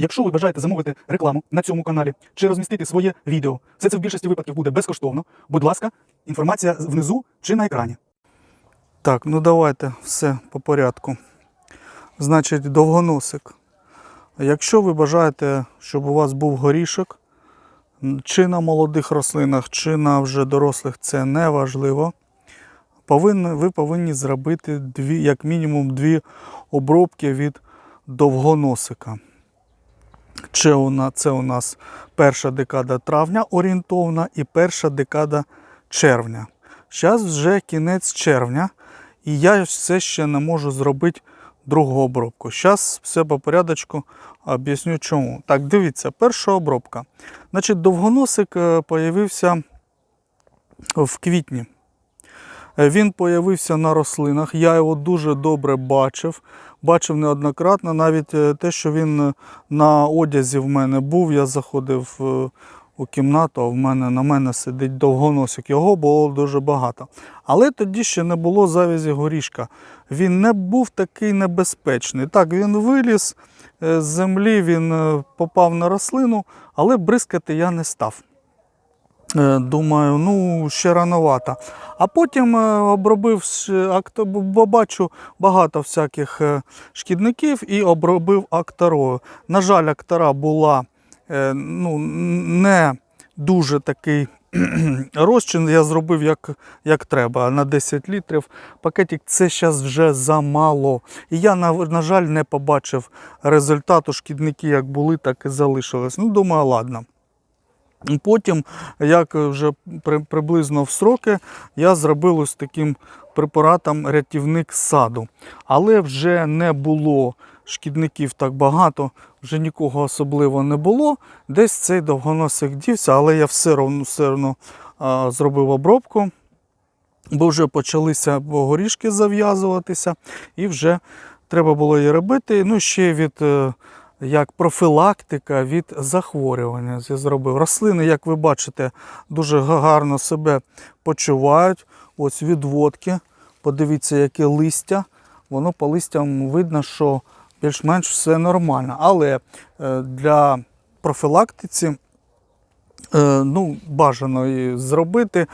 Якщо ви бажаєте замовити рекламу на цьому каналі чи розмістити своє відео, все це в більшості випадків буде безкоштовно. Будь ласка, інформація внизу чи на екрані. Так, ну давайте все по порядку. Значить, довгоносик. Якщо ви бажаєте, щоб у вас був горішок, чи на молодих рослинах, чи на вже дорослих, це не важливо. Повинні, ви повинні зробити дві, як мінімум дві обробки від довгоносика. Це у нас, перша декада травня орієнтовна і перша декада червня. Зараз вже кінець червня, і я все ще не можу зробити другу обробку. Зараз все по порядочку об'ясню чому. Так, дивіться, перша обробка. Значить, довгоносик е, появився в квітні. Він появився на рослинах. Я його дуже добре бачив. Бачив неоднократно. Навіть е, те, що він е, на одязі в мене був, я заходив е, у кімнату, а в мене на мене сидить довгоносик. Його було дуже багато. Але тоді ще не було завязі горішка. Він не був такий небезпечний. Так, він виліз з землі, він попав на рослину, але бризкати я не став. Е, Думаю, ну ще рановато. А потім е, обробив, бо бачу багато всяких е, шкідників і обробив акторою. На жаль, актора була ну, не дуже такий розчин. Я зробив як, як треба на 10 літрів. Пакетик це зараз вже замало. І я, на, на жаль, не побачив результату. Шкідники як були, так і залишились. Ну, думаю, ладно. Потім, як вже при, приблизно в сроки, я зробив ось таким препаратом рятівник саду. Але вже не було шкідників так багато, вже нікого особливо не було. Десь цей довгоносик дівся, але я все одно, все зробив обробку, бо вже почалися горішки зав'язуватися, і вже треба було її робити. Ну, ще від. Як профілактика від захворювання. Я зробив. Рослини, як ви бачите, дуже гарно себе почувають. Ось відводки. Подивіться, яке листя. Воно по листям видно, що більш-менш все нормально. Але е, для профілактиці е, ну, бажано її зробити.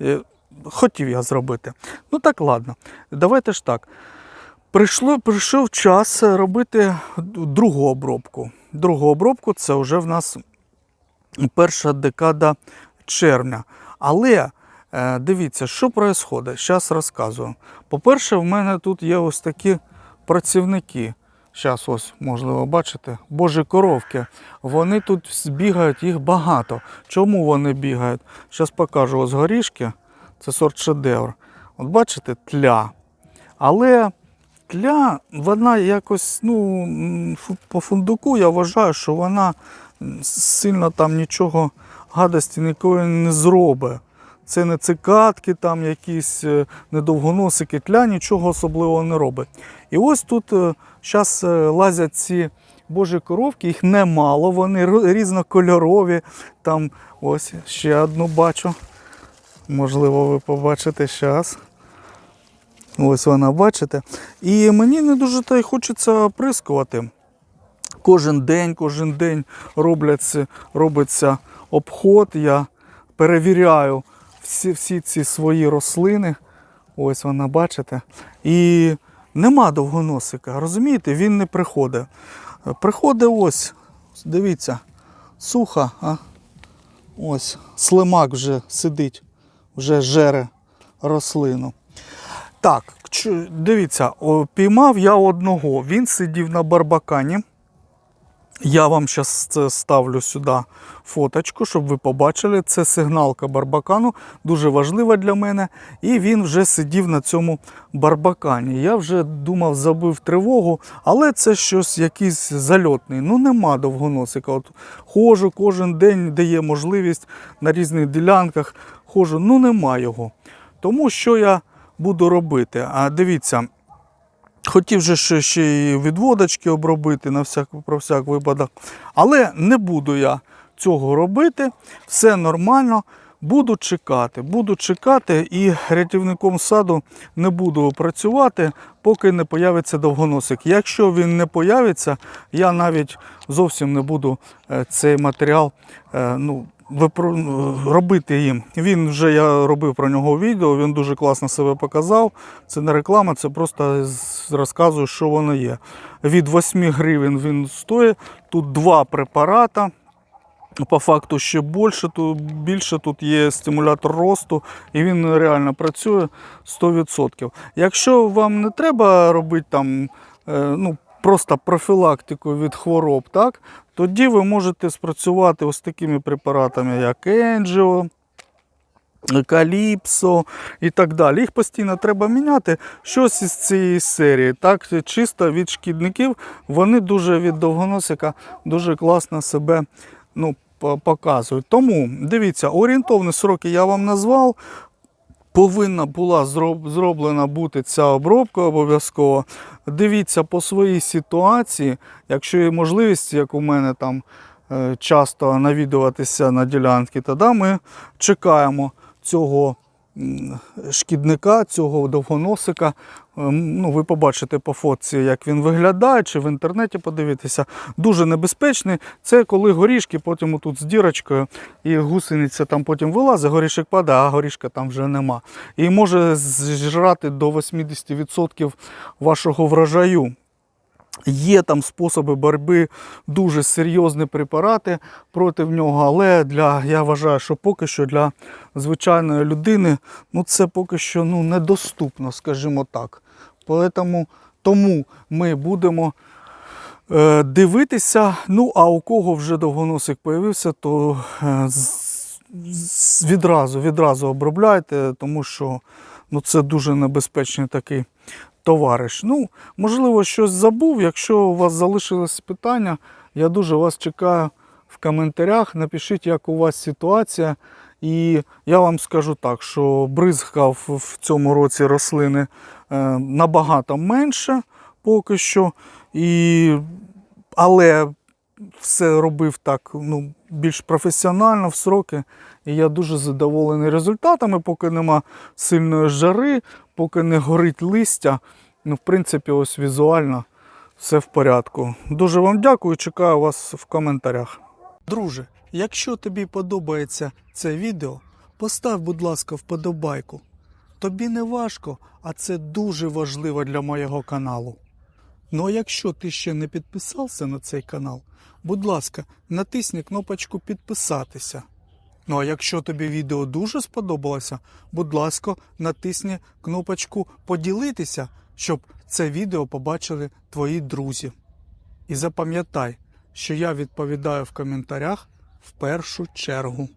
Е, Хотів я зробити. Ну так, ладно. Давайте ж так. Прийшло, прийшов час робити другу обробку. Другу обробку це вже в нас перша декада червня. Але е, дивіться, що відбувається. Зараз розказую. По-перше, в мене тут є ось такі працівники. Зараз ось, можливо, бачите, божі коровки. Вони тут бігають, їх багато. Чому вони бігають? Зараз покажу ось горішки. Це сорт шедевр. От бачите, тля. Але тля, вона якось, ну, по фундуку я вважаю, що вона сильно там нічого гадості ніколи не зробить. Це не цикатки, там якісь е, недовгоносики, тля нічого особливого не робить. І ось тут зараз лазять ці божі коровки, їх немало, вони різнокольорові. Там ось ще одну бачу. Можливо, ви побачите зараз. Ось вона, бачите. І мені не дуже та й хочеться оприскувати. Кожен день, кожен день робляться, робиться обход. Я перевіряю всі, всі ці свої рослини. Ось вона, бачите. І нема довгоносика. Розумієте, він не приходить. Приходить ось, дивіться, суха, а? ось слимак вже сидить, вже жере рослину. Так, дивіться, піймав я одного. Він сидів на барбакані. Я вам зараз ставлю сюди фоточку, щоб ви побачили. Це сигналка барбакану, дуже важлива для мене. І він вже сидів на цьому барбакані. Я вже думав, забив тривогу, але це щось якийсь зальотний. Ну нема довгоносика. От ходжу кожен день, де є можливість на різних ділянках. Ходжу, ну нема його. Тому що я буду робити? А дивіться, хотів же ще, і відводочки обробити на всяк, про всяк випадок. Але не буду я цього робити. Все нормально. Буду чекати, буду чекати і рятівником саду не буду працювати, поки не появиться довгоносик. Якщо він не появиться, я навіть зовсім не буду е, цей матеріал е, ну, робити їм. Він вже я робив про нього відео, він дуже класно себе показав. Це не реклама, це просто розказую, що воно є. Від 8 гривень він стоїть. Тут два препарата. По факту ще більше, тут, більше тут є стимулятор росту, і він реально працює 100%. Якщо вам не треба робити там, е, ну, просто профілактику від хвороб, так, тоді ви можете спрацювати ось такими препаратами, як Енджіо, Каліпсо і так далі. Їх постійно треба міняти. Щось із цієї серії. Так, чисто від шкідників вони дуже від довгоносика дуже класно себе ну, показують. Тому дивіться, орієнтовні сроки я вам назвав. Повинна була зроблена бути ця обробка обов'язково. Дивіться по своїй ситуації, якщо є можливість, як у мене там е, часто навідуватися на ділянки, тоді ми чекаємо цього шкідника, цього довгоносика. Ем, Ну, ви побачите по фотці, як він виглядає, чи в інтернеті подивитися. Дуже небезпечний. Це коли горішки, потім тут з дірочкою, і гусениця там потім вилазить, горішок падає, а горішка там вже нема. І може зжрати до 80% вашого врожаю. Є там способи боротьби, дуже серйозні препарати проти нього, але для, я вважаю, що поки що для звичайної людини ну, це поки що ну, недоступно, скажімо так. Поэтому, тому ми будемо е, дивитися. Ну, а у кого вже довгоносик появився, то е, з- відразу, відразу обробляйте, тому що ну, це дуже небезпечний такий товариш. Ну, можливо, щось забув. Якщо у вас залишилось питання, я дуже вас чекаю в коментарях. Напишіть, як у вас ситуація. І я вам скажу так, що бризкав в цьому році рослини е, набагато менше поки що. І... Але все робив так ну, більш професіонально в сроки. І я дуже задоволений результатами, поки нема сильної жари, поки не горить листя. Ну, в принципі, ось візуально все в порядку. Дуже вам дякую, чекаю вас в коментарях. Друже, якщо тобі подобається це відео, постав, будь ласка, вподобайку. Тобі не важко, а це дуже важливо для моєго каналу. Ну а якщо ти ще не підписався на цей канал, будь ласка, натисни кнопочку підписатися. Ну а якщо тобі відео дуже сподобалося, будь ласка, натисни кнопочку поділитися, щоб це відео побачили твої друзі. І запам'ятай, що я відповідаю в коментарях в першу чергу.